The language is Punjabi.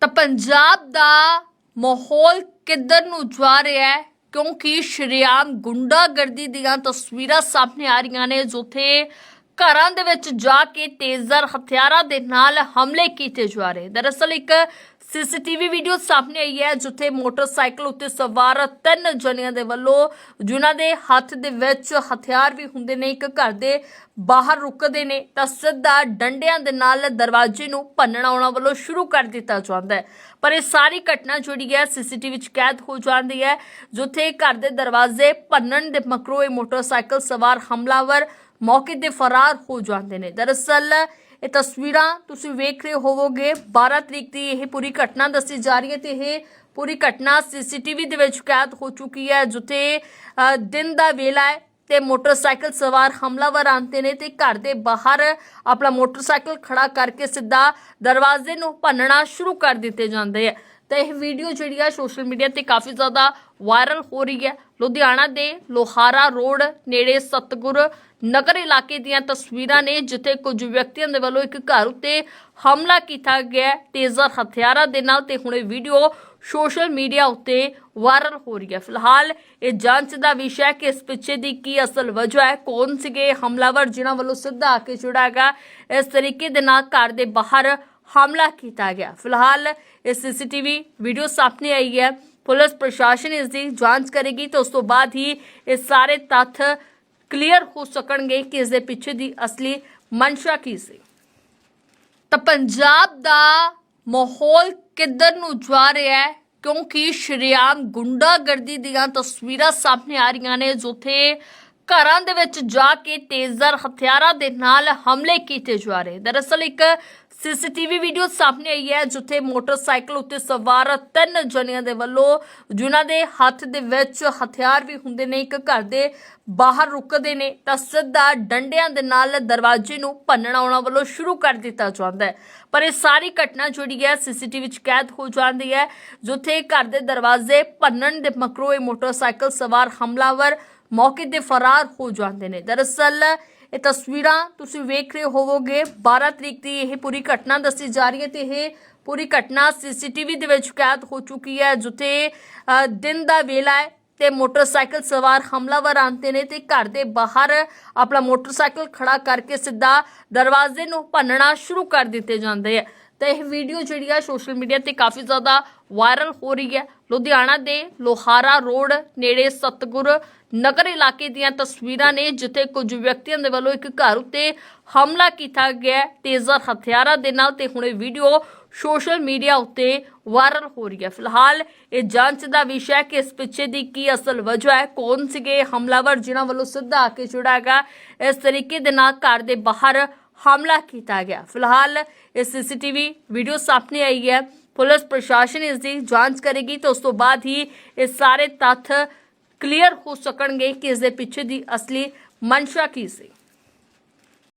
ਤਾਂ ਪੰਜਾਬ ਦਾ ਮਾਹੌਲ ਕਿੱਧਰ ਨੂੰ ਜਾ ਰਿਹਾ ਹੈ? ਕਿਉਂਕਿ ਸ਼੍ਰੀਆਮ ਗੁੰਡਾਗਰਦੀ ਦੀਆਂ ਤਸਵੀਰਾਂ ਸਾਹਮਣੇ ਆ ਰਹੀਆਂ ਨੇ ਜਿੱਥੇ ਘਰਾਂ ਦੇ ਵਿੱਚ ਜਾ ਕੇ ਤੇਜ਼ਰ ਹਥਿਆਰਾਂ ਦੇ ਨਾਲ ਹਮਲੇ ਕੀਤੇ ਜਾ ਰਹੇ। ਦਰਅਸਲ ਇੱਕ ਸੀਸੀਟੀਵੀ ਵੀਡੀਓ ਸਾਹਮਣੇ ਆਈ ਹੈ, ਜਿੱਥੇ ਮੋਟਰਸਾਈਕਲ ਉੱਤੇ ਸਵਾਰ ਤਿੰਨ ਜਣਿਆਂ ਦੇ ਵੱਲੋਂ, ਜਿਨ੍ਹਾਂ ਦੇ ਹੱਥ ਦੇ ਵਿੱਚ ਹਥਿਆਰ ਵੀ ਹੁੰਦੇ ਨੇ, ਇੱਕ ਘਰ ਦੇ ਬਾਹਰ ਰੁਕਦੇ ਨੇ, ਤਾਂ ਸਿੱਧਾ ਡੰਡਿਆਂ ਦੇ ਨਾਲ ਦਰਵਾਜ਼ੇ ਨੂੰ ਭੰਨਣਾ ਉਹਨਾਂ ਵੱਲੋਂ ਸ਼ੁਰੂ ਕਰ ਦਿੱਤਾ ਜਾਂਦਾ ਹੈ। ਪਰ ਇਹ ਸਾਰੀ ਘਟਨਾ ਜਿਹੜੀ ਹੈ, ਸੀਸੀਟੀਵੀ ਵਿੱਚ ਕੈਦ ਹੋ ਜਾਂਦੀ ਹੈ, ਜਿੱਥੇ ਘਰ ਦੇ ਦਰਵਾਜ਼ੇ ਭੰਨਣ ਦੇ ਮਗਰੋਂ ਇਹ ਮੋਟਰਸਾਈਕਲ ਸਵਾਰ ਹਮਲਾਵਰ ਮੌਕੇ ਤੇ ਫਰਾਰ ਹੋ ਜਾਂਦੇ ਨੇ। ਦਰਅਸਲ ਇਹ ਤਸਵੀਰਾਂ ਤੁਸੀਂ ਵੇਖ ਰਹੇ ਹੋਵੋਗੇ। 12 ਤਰੀਕ ਦੀ ਇਹ ਪੂਰੀ ਘਟਨਾ ਦੱਸੀ ਜਾ ਰਹੀ ਹੈ ਤੇ ਇਹ ਪੂਰੀ ਘਟਨਾ ਸੀਸੀਟੀਵੀ ਦੇ ਵਿੱਚ ਕੈਦ ਹੋ ਚੁੱਕੀ ਹੈ ਜਿੱਥੇ ਅ, ਦਿਨ ਦਾ ਵੇਲਾ ਹੈ ਤੇ ਮੋਟਰਸਾਈਕਲ ਸਵਾਰ ਹਮਲਾਵਰ ਆਉਂਦੇ ਨੇ ਤੇ ਘਰ ਦੇ ਬਾਹਰ ਆਪਣਾ ਮੋਟਰਸਾਈਕਲ ਖੜਾ ਕਰਕੇ ਸਿੱਧਾ ਦਰਵਾਜ਼ੇ ਨੂੰ ਭੰਨਣਾ ਸ਼ੁਰੂ ਕਰ ਦਿੱਤੇ ਜਾਂਦੇ ਹੈ ਤਾਂ ਇਹ ਵੀਡੀਓ ਜਿਹੜੀ ਆ ਸੋਸ਼ਲ ਮੀਡੀਆ ਤੇ ਕਾਫੀ ਜ਼ਿਆਦਾ ਵਾਇਰਲ ਹੋ ਰਹੀ ਹੈ। ਲੁਧਿਆਣਾ ਦੇ ਲੋਹਾਰਾ ਰੋਡ ਨੇੜੇ ਸਤਗੁਰ ਨਗਰ ਇਲਾਕੇ ਦੀਆਂ ਤਸਵੀਰਾਂ ਨੇ, ਜਿੱਥੇ ਕੁਝ ਵਿਅਕਤੀਆਂ ਦੇ ਵੱਲੋਂ ਇੱਕ ਘਰ ਉੱਤੇ ਹਮਲਾ ਕੀਤਾ ਗਿਆ ਹੈ। ਤੇਜ਼ਰ ਹਥਿਆਰਾਂ ਦੇ ਨਾਲ ਤੇ ਹੁਣ ਇਹ ਵੀਡੀਓ ਸੋਸ਼ਲ ਮੀਡੀਆ ਉੱਤੇ ਵਾਇਰਲ ਹੋ ਰਹੀ ਹੈ। ਫਿਲਹਾਲ ਇਹ ਜਾਂਚ ਦਾ ਵਿਸ਼ਾ ਹੈ ਕਿ ਇਸ ਪਿੱਛੇ ਦੀ ਕੀ ਅਸਲ ਵਜ੍ਹਾ ਹੈ, ਕੌਣ ਸੀਗੇ ਹਮਲਾਵਰ, ਜਿਨ੍ਹਾਂ ਵੱਲੋਂ ਸਿੱਧਾ ਆ ਕੇ ਜਿਹੜਾ ਹੈਗਾ, ਇਸ ਤਰੀਕੇ ਦੇ ਨਾਲ ਘਰ ਦੇ ਬਾਹਰ ਹਮਲਾ ਕੀਤਾ ਗਿਆ ਫਿਲਹਾਲ ਇਹ ਸੀਸੀਟੀਵੀ ਵੀਡੀਓ ਸਾਹਮਣੇ ਆਈ ਹੈ ਪੁਲਿਸ ਪ੍ਰਸ਼ਾਸਨ ਇਸ ਦੀ ਜਾਂਚ ਕਰੇਗੀ ਤੇ ਉਸ ਤੋਂ ਬਾਅਦ ਹੀ ਇਹ ਸਾਰੇ ਤੱਥ ਕਲੀਅਰ ਹੋ ਸਕਣਗੇ ਕਿ ਇਸ ਦੇ ਪਿੱਛੇ ਦੀ ਅਸਲੀ ਮਨਸ਼ਾ ਕੀ ਸੀ ਤਾਂ ਪੰਜਾਬ ਦਾ ਮਾਹੌਲ ਕਿੱਧਰ ਨੂੰ ਜਾ ਰਿਹਾ ਹੈ ਕਿਉਂਕਿ ਸ਼੍ਰੀਆਮ ਗੁੰਡਾਗਰਦੀ ਦੀਆਂ ਤਸਵੀਰਾਂ ਸਾਹਮਣੇ ਆ ਰਹੀਆਂ ਨੇ ਜਿੱਥੇ ਘਰਾਂ ਦੇ ਵਿੱਚ ਜਾ ਕੇ ਤੇਜ਼ਰ ਹਥਿਆਰਾਂ ਦੇ ਨਾਲ ਹਮਲੇ ਕੀਤੇ ਜਾ ਰਹੇ ਦਰਅਸਲ ਇੱਕ ਸੀਸੀਟੀਵੀ ਵੀਡੀਓ ਸਾਹਮਣੇ ਆਈ ਹੈ, ਜਿੱਥੇ ਮੋਟਰਸਾਈਕਲ ਉੱਤੇ ਸਵਾਰ ਤਿੰਨ ਜਣਿਆਂ ਦੇ ਵੱਲੋਂ, ਜਿਨ੍ਹਾਂ ਦੇ ਹੱਥ ਦੇ ਵਿੱਚ ਹਥਿਆਰ ਵੀ ਹੁੰਦੇ ਨੇ, ਇੱਕ ਘਰ ਦੇ ਬਾਹਰ ਰੁਕਦੇ ਨੇ, ਤਾਂ ਸਿੱਧਾ ਡੰਡਿਆਂ ਦੇ ਨਾਲ ਦਰਵਾਜ਼ੇ ਨੂੰ ਭੰਨਣਾ ਉਹਨਾਂ ਵੱਲੋਂ ਸ਼ੁਰੂ ਕਰ ਦਿੱਤਾ ਜਾਂਦਾ ਹੈ। ਪਰ ਇਹ ਸਾਰੀ ਘਟਨਾ ਜਿਹੜੀ ਹੈ, ਸੀਸੀਟੀਵੀ ਵਿੱਚ ਕੈਦ ਹੋ ਜਾਂਦੀ ਹੈ, ਜਿੱਥੇ ਘਰ ਦੇ ਦਰਵਾਜ਼ੇ ਭੰਨਣ ਦੇ ਮਗਰੋਂ ਇਹ ਮੋਟਰਸਾਈਕਲ ਸਵਾਰ ਹਮਲਾਵਰ ਮੌਕੇ ਤੇ ਫਰਾਰ ਹੋ ਜਾਂਦੇ ਨੇ। ਦਰਅਸਲ ਇਹ ਤਸਵੀਰਾਂ ਤੁਸੀਂ ਵੇਖ ਰਹੇ ਹੋਵੋਗੇ। 12 ਤਰੀਕ ਦੀ ਇਹ ਪੂਰੀ ਘਟਨਾ ਦੱਸੀ ਜਾ ਰਹੀ ਹੈ ਤੇ ਇਹ ਪੂਰੀ ਘਟਨਾ ਸੀਸੀਟੀਵੀ ਦੇ ਵਿੱਚ ਕੈਦ ਹੋ ਚੁੱਕੀ ਹੈ, ਜਿੱਥੇ ਦਿਨ ਦਾ ਵੇਲਾ ਹੈ ਤੇ ਮੋਟਰਸਾਈਕਲ ਸਵਾਰ ਹਮਲਾਵਰ ਆਉਂਦੇ ਨੇ ਤੇ ਘਰ ਦੇ ਬਾਹਰ ਆਪਣਾ ਮੋਟਰਸਾਈਕਲ ਖੜਾ ਕਰਕੇ ਸਿੱਧਾ ਦਰਵਾਜ਼ੇ ਨੂੰ ਭੰਨਣਾ ਸ਼ੁਰੂ ਕਰ ਦਿੱਤੇ ਜਾਂਦੇ ਹੈ ਤਾਂ ਇਹ ਵੀਡੀਓ ਜਿਹੜੀ ਆ ਸੋਸ਼ਲ ਮੀਡੀਆ ਤੇ ਕਾਫੀ ਜ਼ਿਆਦਾ ਵਾਇਰਲ ਹੋ ਰਹੀ ਹੈ। ਲੁਧਿਆਣਾ ਦੇ ਲੋਹਾਰਾ ਰੋਡ ਨੇੜੇ ਸਤਗੁਰ ਨਗਰ ਇਲਾਕੇ ਦੀਆਂ ਤਸਵੀਰਾਂ ਨੇ, ਜਿੱਥੇ ਕੁਝ ਵਿਅਕਤੀਆਂ ਦੇ ਵੱਲੋਂ ਇੱਕ ਘਰ ਉੱਤੇ ਹਮਲਾ ਕੀਤਾ ਗਿਆ ਹੈ। ਤੇਜ਼ਰ ਹਥਿਆਰਾਂ ਦੇ ਨਾਲ ਤੇ ਹੁਣ ਇਹ ਵੀਡੀਓ ਸੋਸ਼ਲ ਮੀਡੀਆ ਉੱਤੇ ਵਾਇਰਲ ਹੋ ਰਹੀ ਹੈ। ਫਿਲਹਾਲ ਇਹ ਜਾਂਚ ਦਾ ਵਿਸ਼ਾ ਹੈ ਕਿ ਇਸ ਪਿੱਛੇ ਦੀ ਕੀ ਅਸਲ ਵਜ੍ਹਾ ਹੈ, ਕੌਣ ਸੀਗੇ ਹਮਲਾਵਰ ਜਿਨ੍ਹਾਂ ਵੱਲੋਂ ਸਿੱਧਾ ਆ ਕੇ ਜਿਹੜਾ ਹੈਗਾ ਇਸ ਤਰੀਕੇ ਦੇ ਨਾਲ ਘਰ ਦੇ ਬਾਹਰ ਹਮਲਾ ਕੀਤਾ ਗਿਆ। ਫਿਲਹਾਲ ਇਹ ਸੀਸੀਟੀਵੀ ਵੀਡੀਓ ਸਾਹਮਣੇ ਆਈ ਹੈ। ਪੁਲਿਸ ਪ੍ਰਸ਼ਾਸਨ ਇਸ ਦੀ ਜਾਂਚ ਕਰੇਗੀ ਤੇ ਉਸ ਤੋਂ ਬਾਅਦ ਹੀ ਇਹ ਸਾਰੇ ਤੱਥ ਕਲੀਅਰ ਹੋ ਸਕਣਗੇ ਕਿ ਇਸ ਦੇ ਪਿੱਛੇ ਦੀ ਅਸਲੀ ਮਨਸ਼ਾ ਕੀ ਸੀ।